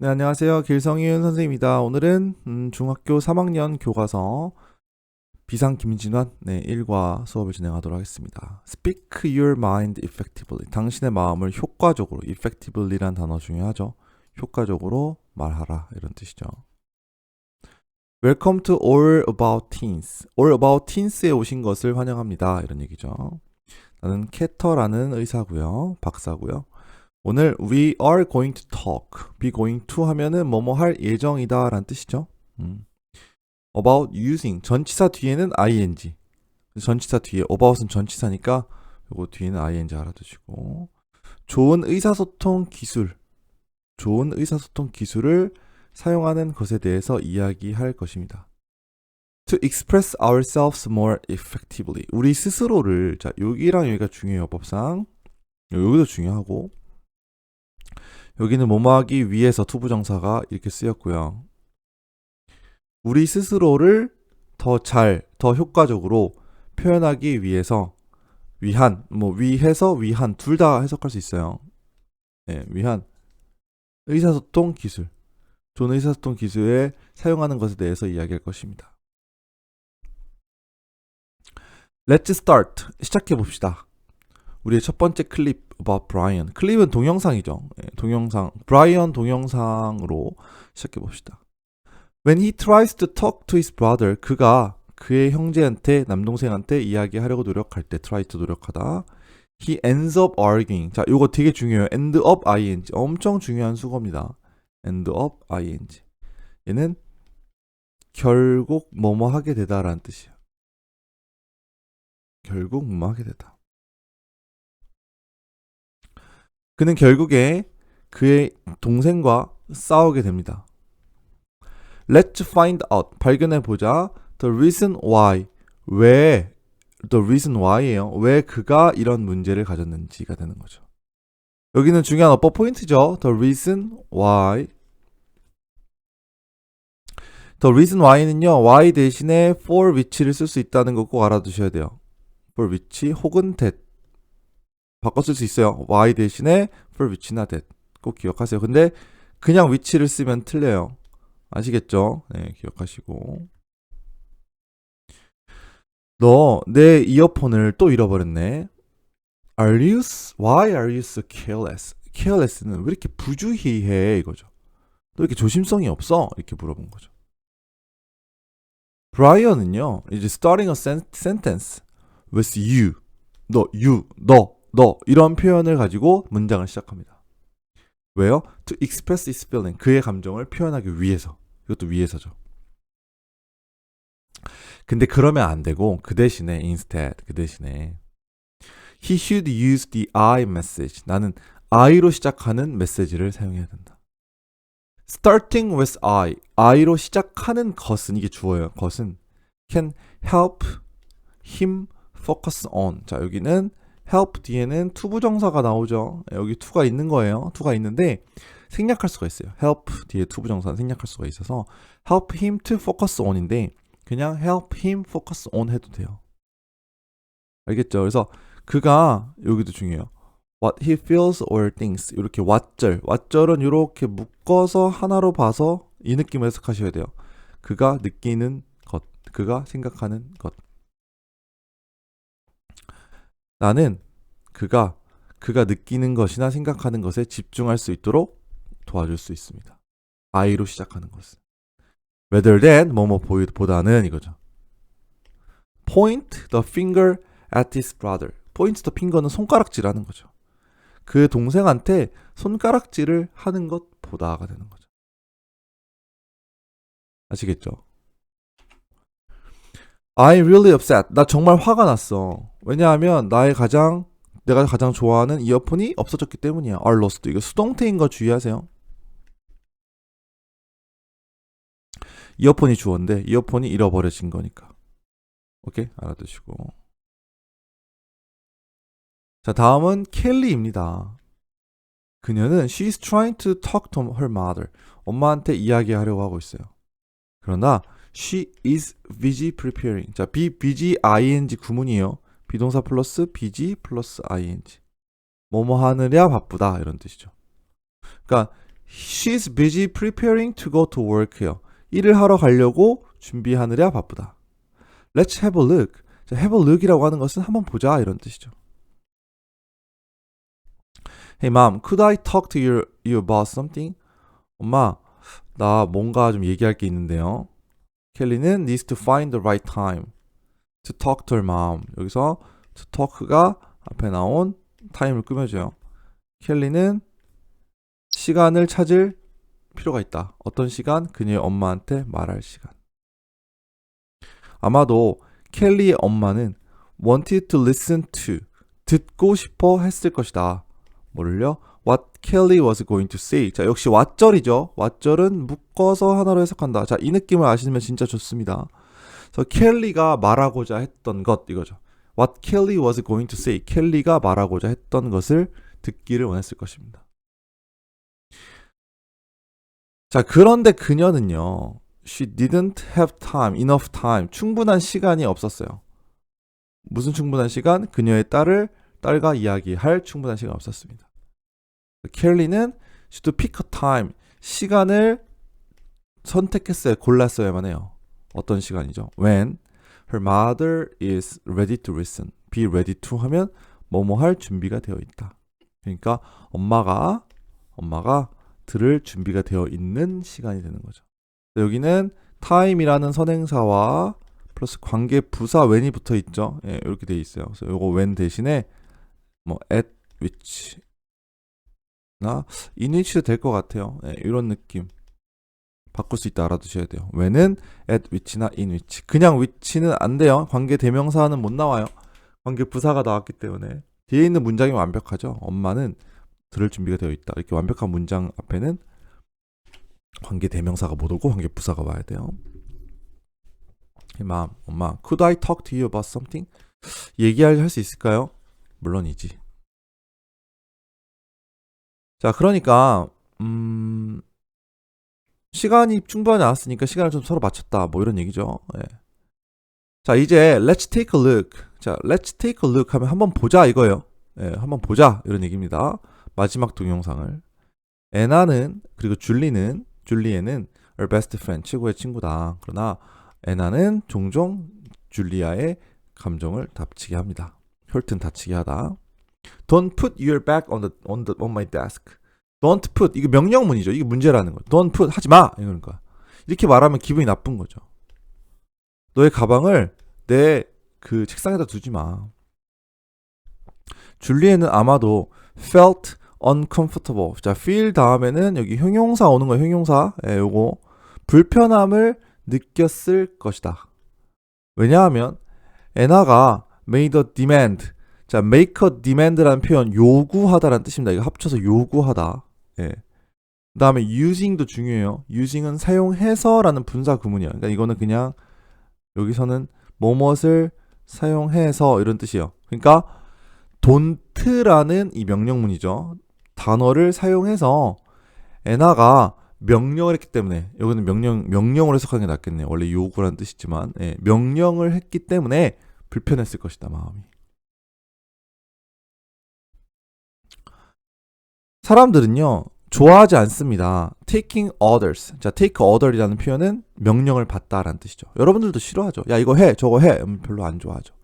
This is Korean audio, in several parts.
네, 안녕하세요. 길성윤 선생님입니다. 오늘은 음, 중학교 3학년 교과서 비상 김진환 네, 1과 수업을 진행하도록 하겠습니다. Speak your mind effectively. 당신의 마음을 효과적으로 effectively란 단어 중요하죠. 효과적으로 말하라 이런 뜻이죠. Welcome to All About Teens. All About Teens에 오신 것을 환영합니다. 이런 얘기죠. 나는 캐터라는 의사고요. 박사고요. 오늘 we are going to talk, be going to 하면은 뭐뭐 할 예정이다 라는 뜻이죠. 음. about using, 전치사 뒤에는 ing. 전치사 뒤에, about은 전치사니까 요거 뒤에는 ing 알아두시고. 좋은 의사소통 기술, 좋은 의사소통 기술을 사용하는 것에 대해서 이야기할 것입니다. To express ourselves more effectively. 우리 스스로를, 자, 여기랑 여기가 중요해요, 법상. 여기도 중요하고, 여기는 뭐뭐하기 위해서 투부정사가 이렇게 쓰였고요. 우리 스스로를 더 잘, 더 효과적으로 표현하기 위해서 위한, 뭐 위해서 위한 둘 다 해석할 수 있어요. 네, 위한 의사소통 기술, 좋은 의사소통 기술에 사용하는 것에 대해서 이야기할 것입니다. Let's start. 시작해 봅시다. 우리의 첫 번째 클립 about Brian. 클립은 동영상이죠. 예, 동영상. 브라이언 동영상으로 시작해 봅시다. When he tries to talk to his brother, 그가 그의 형제한테 남동생한테 이야기하려고 노력할 때 try to 노력하다. He ends up arguing. 자, 요거 되게 중요해요. end up ing. 엄청 중요한 수거입니다. end up ing. 얘는 결국 뭐뭐 하게 되다라는 뜻이에요. 결국 뭐뭐 하게 되다. 그는 결국에 그의 동생과 싸우게 됩니다. Let's find out. 발견해 보자. The reason why. 왜 the reason why예요. 왜 그가 이런 문제를 가졌는지가 되는 거죠. 여기는 중요한 어법 포인트죠. The reason why. The reason why는요. why 대신에 for which를 쓸 수 있다는 거꼭 알아두셔야 돼요. for which 혹은 that 쓸수 있어요. y 대신에 for which나 that 꼭 기억하세요. 근데 그냥 which를 쓰면 틀려요. 아시겠죠? 네, 기억하시고. 너 내 이어폰을 또 잃어버렸네. Are you why are you so careless? careless는 왜 이렇게 부주의해 이거죠. 너 이렇게 조심성이 없어? 이렇게 물어본 거죠. 브라이언은요. 이제 starting a sen- sentence with you. 너 you 너 너 이런 표현을 가지고 문장을 시작합니다. 왜요? To express his feeling. 그의 감정을 표현하기 위해서. 이것도 위해서죠. 근데 그러면 안 되고 그 대신에 instead 그 대신에 he should use the I message. 나는 I로 시작하는 메시지를 사용해야 된다. starting with I. I로 시작하는 것은 이게 주어예요. 것은 can help him focus on. 자, 여기는 help 뒤에는 투부정사가 나오죠. 여기 to가 있는 거예요. to가 있는데 생략할 수가 있어요. help 뒤에 투부정사는 생략할 수가 있어서 help him to focus on인데 그냥 help him focus on 해도 돼요. 알겠죠? 그래서 그가 여기도 중요해요. what he feels or thinks 이렇게 what절 what절은 이렇게 묶어서 하나로 봐서 이 느낌을 해석하셔야 돼요. 그가 느끼는 것, 그가 생각하는 것. 나는 그가 그가 느끼는 것이나 생각하는 것에 집중할 수 있도록 도와줄 수 있습니다. I로 시작하는 것은 rather than 뭐뭐 보다는 이거죠. Point the finger at his brother. Point the finger는 손가락질하는 거죠. 그 동생한테 손가락질을 하는 것보다가 되는 거죠. 아시겠죠? I really upset. 나 정말 화가 났어. 왜냐하면 나의 가장 내가 가장 좋아하는 이어폰이 없어졌기 때문이야. are lost. 이거 수동태인 거 주의하세요. 이어폰이 주어인데 이어폰이 잃어버려진 거니까. 오케이? 알아두시고. 자, 다음은 켈리입니다. 그녀는 she's trying to talk to her mother. 엄마한테 이야기하려고 하고 있어요. 그러나 she is busy preparing. 자, be busy ing 구문이에요. 비동사 플러스 busy 플러스 ing. 뭐뭐 하느냐 바쁘다 이런 뜻이죠. 그러니까 She's busy preparing to go to work요. 일을 하러 가려고 준비하느라 바쁘다. Let's have a look. 자, have a look이라고 하는 것은 한번 보자 이런 뜻이죠. Hey mom, could I talk to you, you about something? 엄마, 나 뭔가 좀 얘기할 게 있는데요. 켈리는 needs to find the right time to talk to her mom. 여기서 to talk가 앞에 나온 타임을 꾸며줘요. 켈리는 시간을 찾을 필요가 있다. 어떤 시간? 그녀의 엄마한테 말할 시간. 아마도 켈리의 엄마는 wanted to listen to 듣고 싶어 했을 것이다. 뭐를요? What Kelly was going to say. 자, 역시 왓절이죠. 왓절은 묶어서 하나로 해석한다. 자, 이 느낌을 아시면 진짜 좋습니다. 그래서 켈리가 말하고자 했던 것 이거죠. What Kelly was going to say. 켈리가 말하고자 했던 것을 듣기를 원했을 것입니다. 자, 그런데 그녀는요. She didn't have time, enough time. 충분한 시간이 없었어요. 무슨 충분한 시간? 그녀의 딸을 딸과 이야기할 충분한 시간 없었습니다. 켈리는 should pick a time. 시간을 선택했어요. 골랐어야만 해요. 어떤 시간이죠? When her mother is ready to listen. be ready to 하면 뭐뭐 할 준비가 되어 있다. 그러니까 엄마가 엄마가 들을 준비가 되어 있는 시간이 되는 거죠. 여기는 time이라는 선행사와 플러스 관계 부사 when이 붙어 있죠. 예, 이렇게 돼 있어요. 그래서 요거 when 대신에 뭐 at which 나 in which도 될 것 같아요. 예, 이런 느낌 바꿀 수 있다 알아두셔야 돼요. when은 at which나 in which 그냥 which는 안 돼요. 관계 대명사는 못 나와요. 관계 부사가 나왔기 때문에 뒤에 있는 문장이 완벽하죠. 엄마는 들을 준비가 되어 있다. 이렇게 완벽한 문장 앞에는 관계 대명사가 못 오고 관계 부사가 와야 돼요. 맘, 엄마, could I talk to you about something? 얘기할 할수 있을까요? 물론이지. 자, 그러니까 음 시간이 충분하지 않았으니까 시간을 좀 서로 맞췄다. 뭐 이런 얘기죠. 예. 자, 이제 let's take a look. 자, let's take a look 하면 한번 보자 이거예요. 예, 한번 보자 이런 얘기입니다. 마지막 동영상을 에나는 그리고 줄리는 줄리에는 her best friend 최고의 친구다. 그러나 에나는 종종 줄리아의 감정을 다치게 합니다. 혈튼 다치게 하다. Don't put your back on the on the on my desk. Don't put 이거 명령문이죠. 이게 문제라는 거예요. Don't put 하지 마 거야. 이렇게 말하면 기분이 나쁜 거죠. 너의 가방을 내 그 책상에다 두지 마. 줄리에는 아마도 felt uncomfortable. 자, feel 다음에는 여기 형용사 오는 거예요. 형용사. 예, 요거 불편함을 느꼈을 것이다. 왜냐하면 에나가 made a demand. 자, make a demand라는 표현 요구하다라는 뜻입니다. 이거 합쳐서 요구하다. 예. 그 다음에 using도 중요해요. using은 사용해서라는 분사 구문이에요. 그러니까 이거는 그냥 여기서는 뭐뭇을 사용해서 이런 뜻이에요. 그러니까 don't라는 이 명령문이죠. 단어를 사용해서 에나가 명령을 했기 때문에 여기는 명령 명령으로 해석하는 게 낫겠네요. 원래 요구라는 뜻이지만 예, 명령을 했기 때문에 불편했을 것이다 마음이. 사람들은요 좋아하지 않습니다. taking orders. 자, take order이라는 표현은 명령을 받다라는 뜻이죠. 여러분들도 싫어하죠. 야 이거 해, 저거 해. 음, 별로 안 좋아하죠.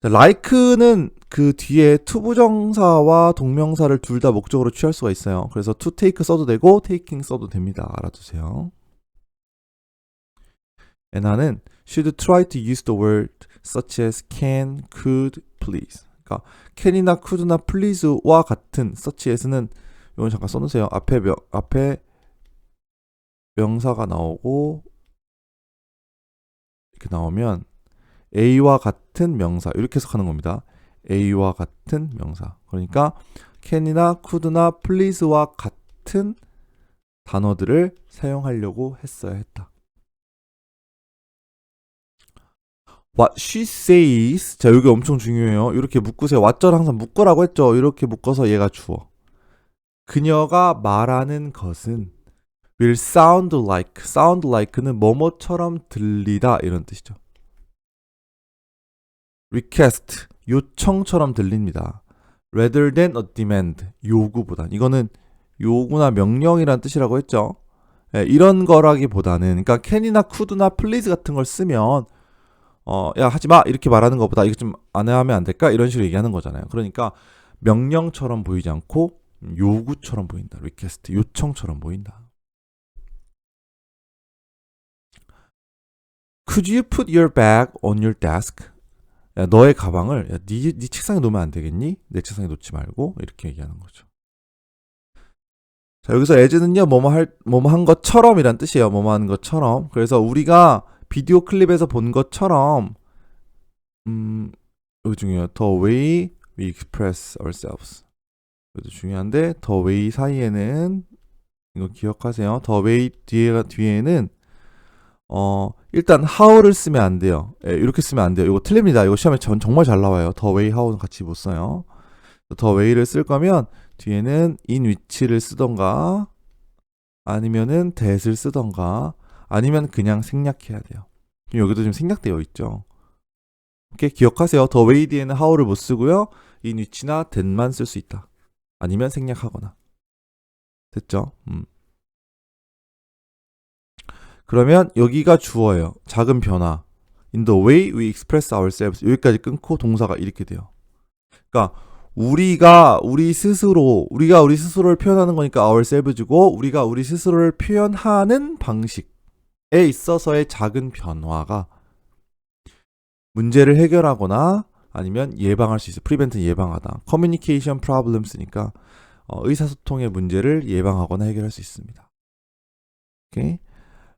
자, like는 그 뒤에 투부정사와 동명사를 둘 다 목적으로 취할 수가 있어요. 그래서 to take 써도 되고 taking 써도 됩니다. 알아두세요. 에나는 should try to use the word such as can, could, please. 그러니까 can이나 could나 please와 같은 as는 이건 잠깐 써놓으세요. 앞에 명, 앞에 명사가 나오고 이렇게 나오면 A와 같은 명사 이렇게 해석하는 겁니다. A와 같은 명사. 그러니까 can이나 could나 please와 같은 단어들을 사용하려고 했어야 했다. What she says. 자, 여기 엄청 중요해요. 이렇게 묶으세요. 왓절 항상 묶으라고 했죠. 이렇게 묶어서 얘가 주어. 그녀가 말하는 것은 will sound like. sound like는 뭐뭐처럼 들리다 이런 뜻이죠. request 요청처럼 들립니다. rather than a demand 요구보다 이거는 요구나 명령이란 뜻이라고 했죠. 예, 이런 거라기보다는 그러니까 can이나 could나 please 같은 걸 쓰면 어, 야 하지 마 이렇게 말하는 것보다 이거 좀 안 하면 안 될까 이런 식으로 얘기하는 거잖아요. 그러니까 명령처럼 보이지 않고 요구처럼 보인다. 리퀘스트 요청처럼 보인다. Could you put your bag on your desk? 야, 너의 가방을 야, 네, 네 책상에 놓으면 안 되겠니? 내 책상에 놓지 말고 이렇게 얘기하는 거죠. 자, 여기서 as는요, 뭐뭐 할, 뭐뭐 한 것처럼이란 뜻이에요. 뭐뭐 하는 것처럼. 그래서 우리가 비디오 클립에서 본 것처럼, 음, 여기 중요해요. The way we express ourselves. 이것도 중요한데, the way 사이에는, 이거 기억하세요. the way 뒤에, 뒤에는, 어, 일단 how를 쓰면 안 돼요. 예, 이렇게 쓰면 안 돼요. 이거 틀립니다. 이거 시험에 전, 정말 잘 나와요. the way, how는 같이 못 써요. the way를 쓸 거면, 뒤에는 in which를 쓰던가 아니면은 that을 쓰던가 아니면 그냥 생략해야 돼요. 여기도 지금 생략되어 있죠. 이렇게 기억하세요. way 뒤에는 how를 못 쓰고요. in which나 that만 쓸 수 있다. 아니면 생략하거나. 됐죠? 음. 그러면 여기가 주어예요. 작은 변화. In the way we express ourselves. 여기까지 끊고 동사가 이렇게 돼요. 그러니까 우리가 우리 스스로 우리가 우리 스스로를 표현하는 거니까 ourselves고 우리가 우리 스스로를 표현하는 방식에 있어서의 작은 변화가 문제를 해결하거나 아니면 예방할 수 있어. 프리벤트 예방하다. 커뮤니케이션 프로블럼스니까 어, 의사소통의 문제를 예방하거나 해결할 수 있습니다. 오케이.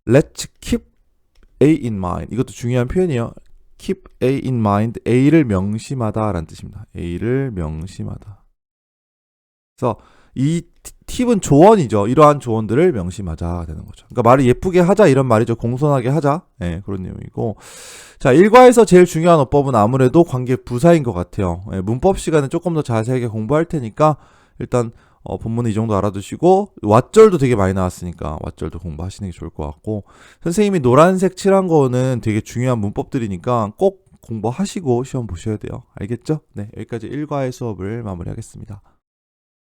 Let's keep A in mind. 이것도 중요한 표현이에요. keep A in mind. A를 명심하다 라는 뜻입니다. A를 명심하다. 그래서 이 팁은 조언이죠. 이러한 조언들을 명심하자 되는 거죠. 그러니까 말을 예쁘게 하자 이런 말이죠. 공손하게 하자. 예, 그런 내용이고. 자, 일과에서 제일 중요한 어법은 아무래도 관계 부사인 것 같아요. 예, 문법 시간에 조금 더 자세하게 공부할 테니까 일단 어, 본문은 이 정도 알아두시고 왓절도 되게 많이 나왔으니까 왓절도 공부하시는 게 좋을 것 같고 선생님이 노란색 칠한 거는 되게 중요한 문법들이니까 꼭 공부하시고 시험 보셔야 돼요. 알겠죠? 네, 여기까지 일과의 수업을 마무리하겠습니다.